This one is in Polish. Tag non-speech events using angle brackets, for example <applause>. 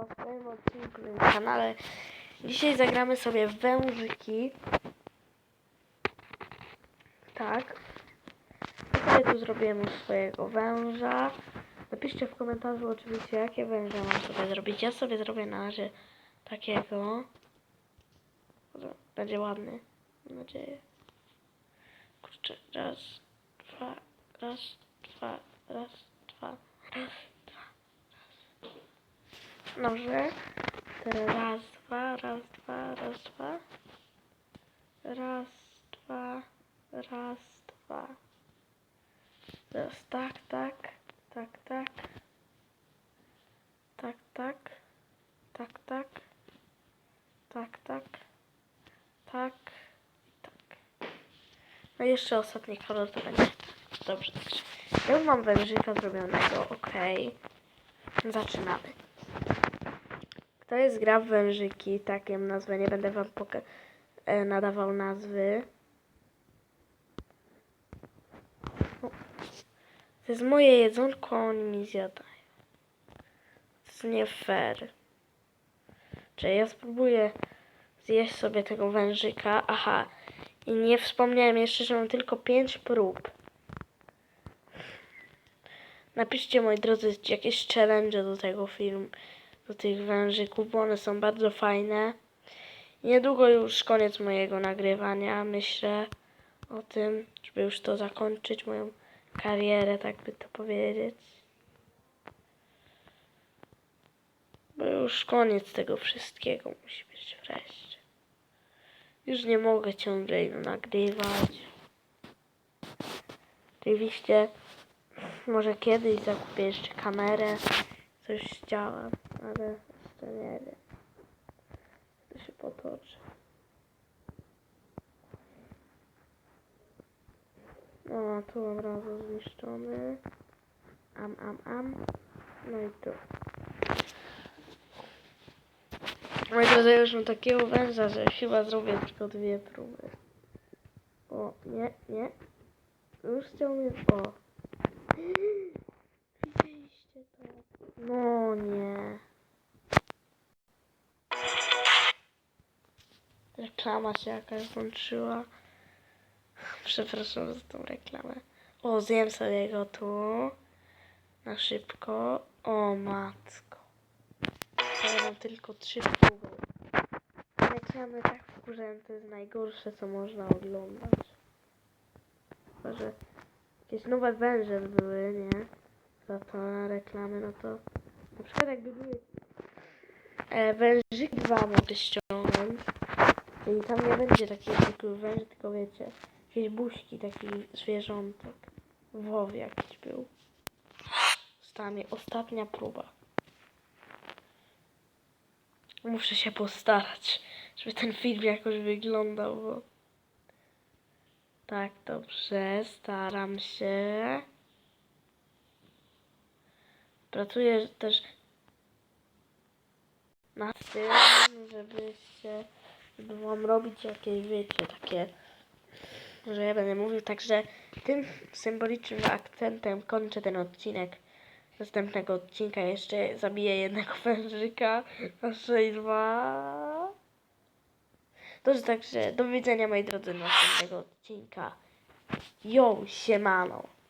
Was w kolejnym odcinku na kanale. Dzisiaj zagramy sobie wężyki. Tak. Sobie tu zrobiłem już swojego węża. Napiszcie w komentarzu oczywiście, jakie węże mam sobie zrobić. Ja sobie zrobię na razie takiego. Będzie ładny. Mam nadzieję. Kurczę, raz, dwa, raz, dwa, raz, dwa, raz. Dobrze. Raz, dwa, raz, dwa, raz, dwa. Raz, dwa, raz, dwa. Teraz tak, tak, tak, tak. Tak, tak. Tak, tak. Tak, tak. Tak. Tak. No i jeszcze ostatni kolor to będzie. Dobrze, także. Ja mam wężyka zrobionego, okej. Zaczynamy. To jest gra w wężyki, takie nazwę, nie będę wam e, nadawał nazwy. To jest moje jedzonko, oni mi zjadają. To jest nie fair. Czyli ja spróbuję zjeść sobie tego wężyka. Aha. I nie wspomniałem jeszcze, że mam tylko 5 prób. Napiszcie, moi drodzy, jakieś challenge do tego filmu, do tych wężyków, bo one są bardzo fajne. Niedługo już koniec mojego nagrywania, myślę o tym, żeby już to zakończyć, moją karierę, tak by to powiedzieć. Bo już koniec tego wszystkiego musi być wreszcie. Już nie mogę ciągle nagrywać. Oczywiście może kiedyś zakupię jeszcze kamerę, coś chciałam, ale jeszcze nie wiem. To się potoczy. No, tu od razu zniszczony. Am, am, am. No i tu. Moi drodzy, już mam takiego węża, że chyba zrobię tylko dwie próby. O, nie, nie. Już chciał mnie... O. Reklama się jakaś włączyła. <laughs> Przepraszam za tą reklamę. O, zjem sobie go tu. Na szybko. O, matko. Ja mam tylko trzy próby. Reklamy tak wkurzałem, to jest najgorsze, co można oglądać. Chyba, że jakieś nowe węże były, nie? Za to reklamy, no to na przykład jakby były e, wężyk 2 mogę ściągnąć. I tam nie będzie zwykłych węży, tylko wiecie, jakieś buźki takich zwierzątek. Woł jakiś był. Mi ostatnia próba. Muszę się postarać, żeby ten film jakoś wyglądał, bo... Tak, dobrze, staram się. Pracuję też nad tym, żeby się, wam robić jakieś, wiecie, takie, że ja będę mówił, także tym symbolicznym akcentem kończę ten odcinek. Następnego odcinka jeszcze zabiję jednego <laughs> wężyka na 6-2. Dobrze, także do widzenia moi drodzy następnego odcinka. Yo, siemano.